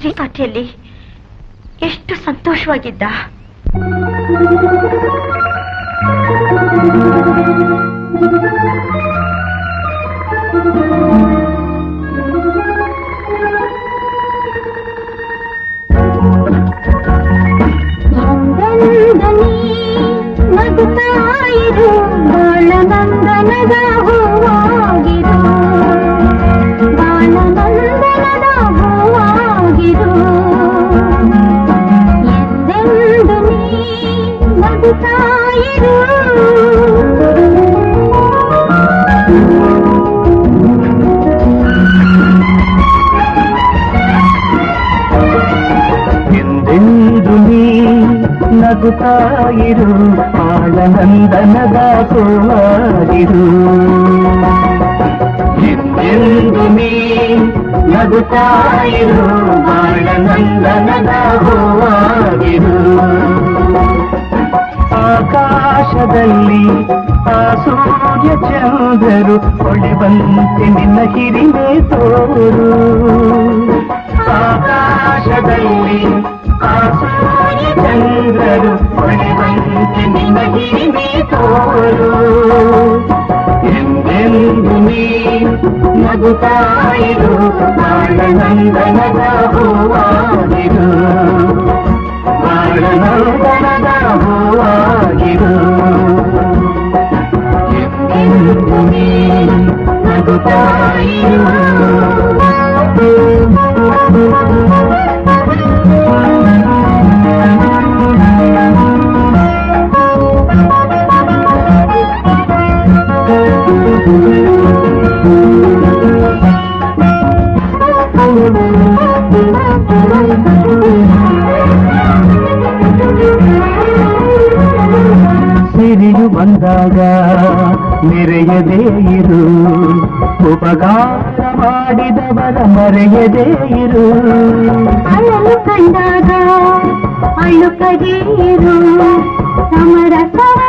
ಶ್ರೀಪಾಠಿಯಲ್ಲಿ ಎಷ್ಟು ಸಂತೋಷವಾಗಿದ್ದ? ನಂದನಿ ಬಾಳ ಹೂವಾಗಿರು ನಗುತ್ತಾಯಿರು ಆಳನಂದನದ ಸೋವಾಗಿರು ಎಂದೆಂದು ನೀ ನಗುತ್ತಾಯಿರು ಬಾಳನಂದನದ ಹೋವಾಗಿರು ಆಕಾಶದಲ್ಲಿ ಆ ಸೂರ್ಯ ಚಂದ್ರರು ಹೊಳೆವಂತೆ ನಿನ್ನ ಹಿರಿಮೆ ತೋರು. ಆಕಾಶದಲ್ಲಿ ಆ ಚಂದ್ರರು ಹೊಳೆವಂತೆ ನಿನ್ನ ಹಿರಿಮೆ ತೋರು ಎಂದೆಂದು ನೀ ನಗುತ್ತಾಯಿರು ಬಾಳನಂದನದ ಹೂವಾಗಿರು ಬಾಳನಂದನದ ಹೂವಾಗಿರು ಎಂದೆಂದು ನೀ ಸಿರಿಯು ಬಂದಾಗ ಮೆರೆಯದೇ ಇರು ಉಪಕಾರ ಮಾಡಿದವರ ಮರೆಯದೇ ಇರು ಅಳಲು ಕಂಡಾಗ ಅಳುಕದೇರು ಸಮರಸವಾಣಿ ಹಂತೆ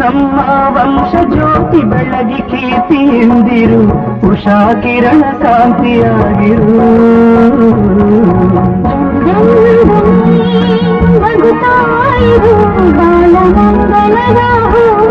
ನಮ್ಮ ವಂಶ ಜ್ಯೋತಿ ಬೆಳಗಿ ಕೀರ್ತಿಯಿಂದಿರು ಉಷಾ ಕಿರಣ ಕಾಂತಿಯಾಗಿರು ನಗುತ್ತಾಯಿರು ಬಾಲಮಂಗಲದ ಹೂವಾಗಿರು